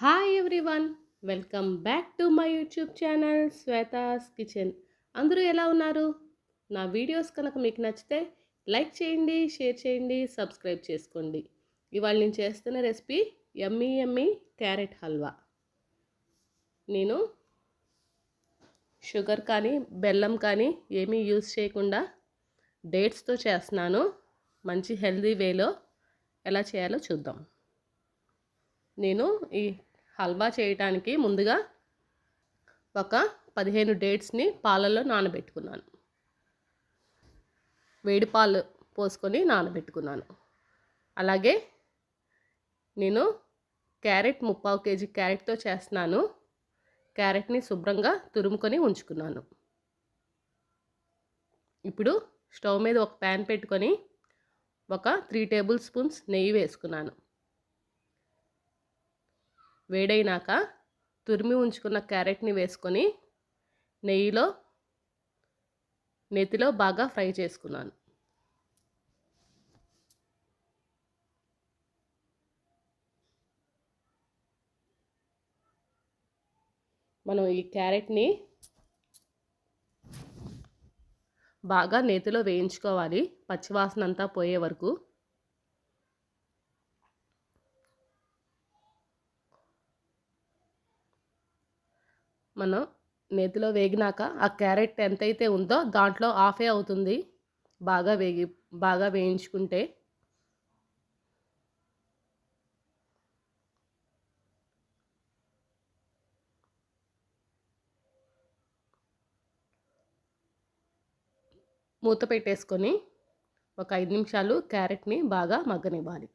Hi everyone welcome back to my YouTube channel Shweta's kitchen అందరూ ఎలా ఉన్నారు? నా వీడియోస్ కనుక మీకు నచ్చితే లైక్ చేయండి షేర్ చేయండి సబ్స్క్రైబ్ చేసుకోండి. ఇవాళ నేను చేస్తున్న recipe yummy yummy carrot halwa నేను షుగర్ కానీ బెల్లం కానీ ఏమీ యూజ్ చేయకుండా డేట్స్తో చేస్తున్నాను. మంచి హెల్దీ వేలో ఎలా చేయాలో చూద్దాం. నేను ఈ హల్వా చేయటానికి ముందుగా ఒక పదిహేను డేట్స్ని పాలల్లో నానబెట్టుకున్నాను. వేడి పాలు పోసుకొని నానబెట్టుకున్నాను. అలాగే నేను క్యారెట్ ముప్పావు కేజీ క్యారెట్తో చేస్తున్నాను. క్యారెట్ని శుభ్రంగా తురుముకొని ఉంచుకున్నాను. ఇప్పుడు స్టవ్ మీద ఒక ప్యాన్ పెట్టుకొని ఒక త్రీ టేబుల్ స్పూన్స్ నెయ్యి వేసుకున్నాను. వేడైనాక తురిమి ఉంచుకున్న క్యారెట్ని వేసుకొని నెయ్యిలో నెతిలో బాగా ఫ్రై చేసుకున్నాను. మనం ఈ క్యారెట్ని బాగా నేతిలో వేయించుకోవాలి. పచ్చివాసన అంతా పోయే వరకు మనం నేతిలో వేగినాక ఆ క్యారెట్ ఎంతైతే ఉందో దాంట్లో ఆఫే అవుతుంది. బాగా వేగి బాగా వేయించుకుంటే. మూత పెట్టేసుకొని ఒక ఐదు నిమిషాలు క్యారెట్ని బాగా మగ్గనివ్వాలి.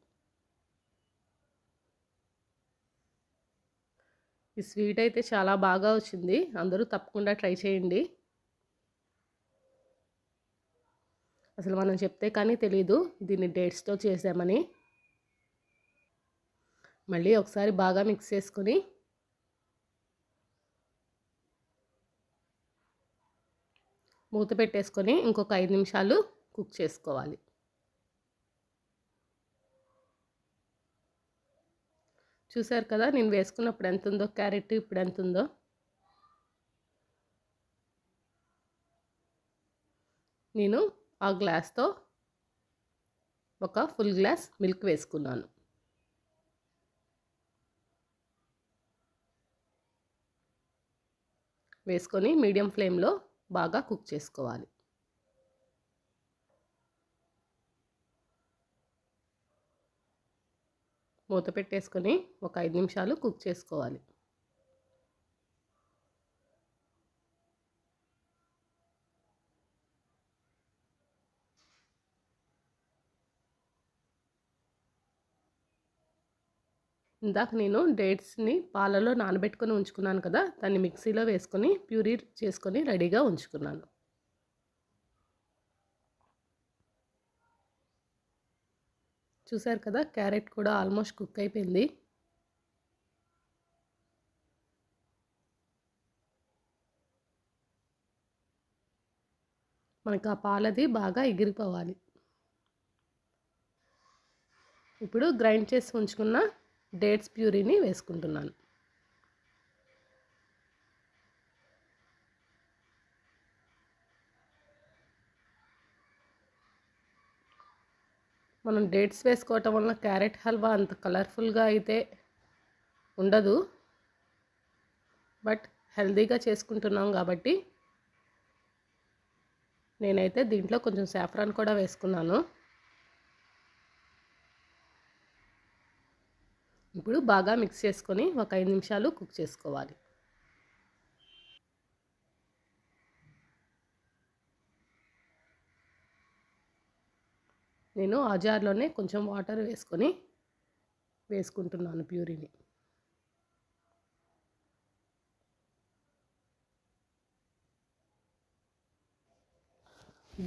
ఈ స్వీట్ అయితే చాలా బాగా వచ్చింది. అందరూ తప్పకుండా ట్రై చేయండి. అసలు మనం చెప్తే కానీ తెలీదు. దీన్ని డేట్స్తో చేసామని. మళ్ళీ ఒకసారి బాగా మిక్స్ చేసుకొని మూత పెట్టేసుకొని ఇంకొక ఐదు నిమిషాలు కుక్ చేసుకోవాలి. చూసారు కదా నేను వేసుకున్నప్పుడు ఎంత ఉందో క్యారెట్ ఇప్పుడు ఎంత ఉందో నేను ఆ గ్లాస్తో ఒక ఫుల్ గ్లాస్ మిల్క్ వేసుకున్నాను. వేసుకొని మీడియం ఫ్లేమ్లో బాగా కుక్ చేసుకోవాలి. మూత పెట్టేసుకొని ఒక ఐదు నిమిషాలు కుక్ చేసుకోవాలి. ఇందాక నేను డేట్స్ని పాలలో నానబెట్టుకొని ఉంచుకున్నాను కదా దాన్ని మిక్సీలో వేసుకొని ప్యూరీ చేసుకొని రెడీగా ఉంచుకున్నాను. చూసారు కదా క్యారెట్ కూడా ఆల్మోస్ట్ కుక్ అయిపోయింది. మనకు ఆ పాలది బాగా ఎగిరిపోవాలి. ఇప్పుడు గ్రైండ్ చేసి ఉంచుకున్న డేట్స్ ప్యూరీని వేసుకుంటున్నాను. మనం డేట్స్ వేసుకోవటం వల్ల క్యారెట్ హల్వా అంత కలర్ఫుల్గా అయితే ఉండదు. బట్ హెల్దీగా చేసుకుంటున్నాం కాబట్టి నేనైతే దీంట్లో కొంచెం సాఫ్రాన్ కూడా వేసుకున్నాను. ఇప్పుడు బాగా మిక్స్ చేసుకొని ఒక ఐదు నిమిషాలు కుక్ చేసుకోవాలి. నేను ఆ జార్లోనే కొంచెం వాటర్ వేసుకొని వేసుకుంటున్నాను ప్యూరీని.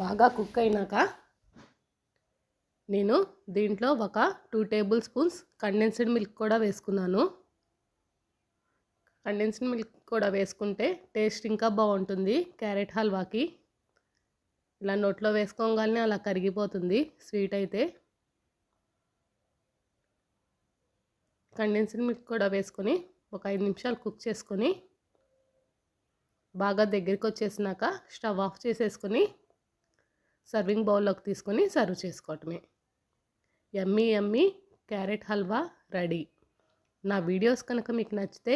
బాగా కుక్ అయినాక నేను దీంట్లో ఒక two table spoons condensed milk కూడా వేసుకున్నాను. కండెన్స్డ్ మిల్క్ కూడా వేసుకుంటే టేస్ట్ ఇంకా బాగుంటుంది క్యారెట్ హల్వాకి. ఇలా నోట్లో వేసుకోగానే అలా కరిగిపోతుంది స్వీట్ అయితే. కండెన్స్డ్ మిల్క్ కూడా వేసుకొని ఒక ఐదు నిమిషాలు కుక్ చేసుకొని బాగా దగ్గరికి వచ్చేసినాక స్టవ్ ఆఫ్ చేసేసుకొని సర్వింగ్ బౌల్లోకి తీసుకొని సర్వ్ చేసుకోవటమే. Yummy yummy carrot halwa ready. నా వీడియోస్ కనుక మీకు నచ్చితే